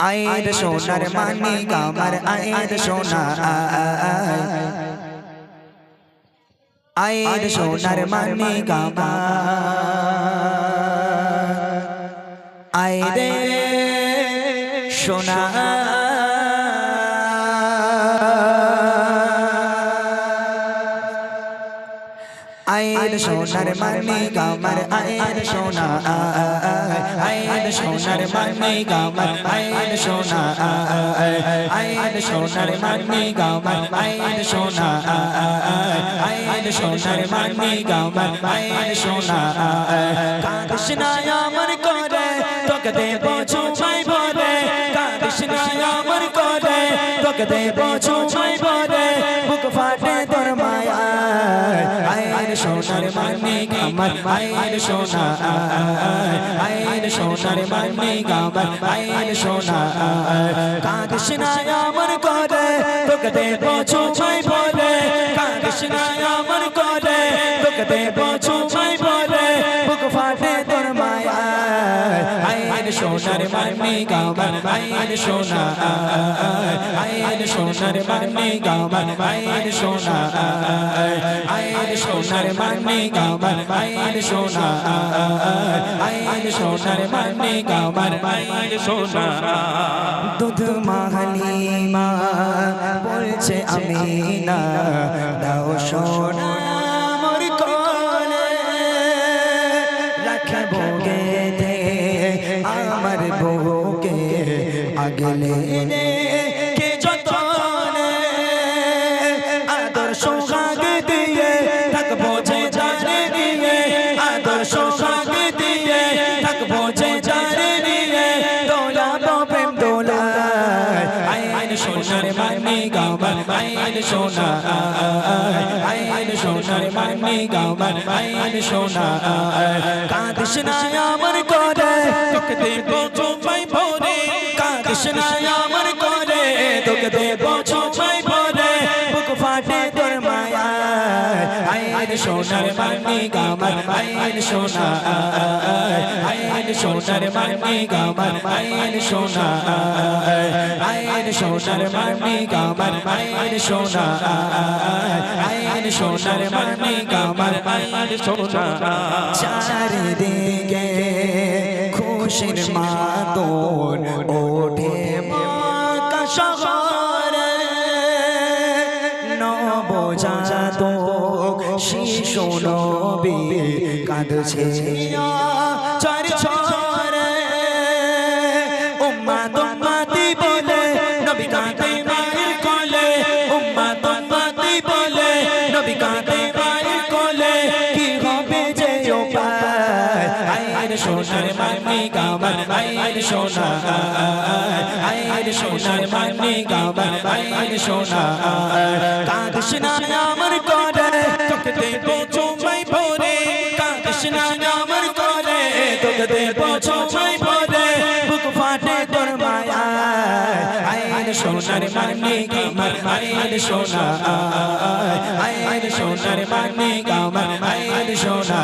আয়ের সোনার মানি গামার আয়ের সোনা আয়ের সোনার মানি গামা আয়ের সোনার মানি গামার আয়ের সোনা আয়ের সোনার মানি গামার আয়ের সোনা আয়ের সোনার মানি গামার আয়ের সোনা আয়ের সোনার মানি গামার আয়ের সোনা না আমার করে তোকে দেব ছুমাই বলে না আমার করে তোকে দেব ছুমাই বলে বুক ফাটে সোনার মানে গামার আয়ের সোনা আয়ের সোনার মানে গামার আয়ের সোনা কাঁদিস না আমার করে তোকে দেব ছুমাই বলে কাঁদিস না আমার করে তোকে দেব সোনার মানি গামার আয়ের সোনা। আয়ের সোনার মানি গামার আয়ের সোনা। আয়ের সোনার মানি গামার আয়ের সোনা। আয়ের সোনার মানি গামার আয়ের সোনা। দুধ মাহালিমা বলছে আমি না দাও সোনা। মোর কোলে রাখব গেতে বউকে আগলে কে যতনে আদর সোহাগ দিয়ে থাকব যে জানে দিয়ে আদর সোহাগ দিয়ে থাকব যে জানে দিয়ে দোলা প্রেম দোলা আইন সোনার মানি গাবার আইন সোনা আইন সোনার মানি গাবার আইন সোনা কাঁদিস না আমার করে তোকে দেব ফাটে মায়া আইন সোনার মানি গাবার আইন সোনা আইন সোনার মানি গাবার আইন সোনা আইন সোনার মানি গাবার আইন সোনা আইন সোনার মানি গাবার আইন সোনা চারিদিকে খুশির মাতন ওঠে নবজাত শিশু নবী কাঁদছে। আইর সোনার মানি গাবার আইর সোনা আইর সোনার মানি গাবার আইর সোনা কাঁদিস না আমার সোনার মানি গাবার আইর সোনা আইর সোনার মানি গাবার আইর সোনা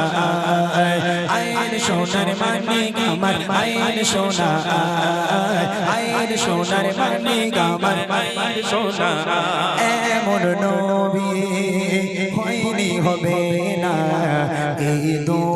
আইর সোনার মানি গাবার আইর সোনা আইর সোনার মানি গাবার আইর সোনা এমন নবী হয়নি হবে না। এই দুনিয়ার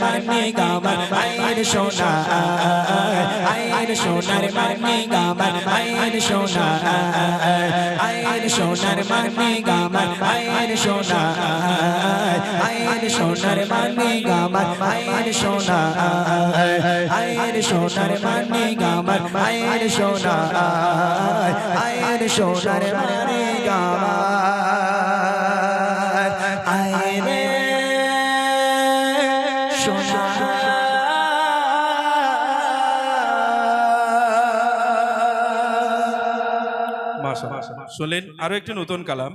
মানি গামার আইন সোনা আয়ের সোনার মানি গামার আয়ের সোনা আয়ের সোনার মানি গামার আয়ের সোনা আয়ের সোনার মানি গামার আয়ের সোনা আয়ের সোনার মানি গামার আয়ের সোনা আয়ের সোনার মানি গামার শুনলেন আরও একটি নতুন কালাম।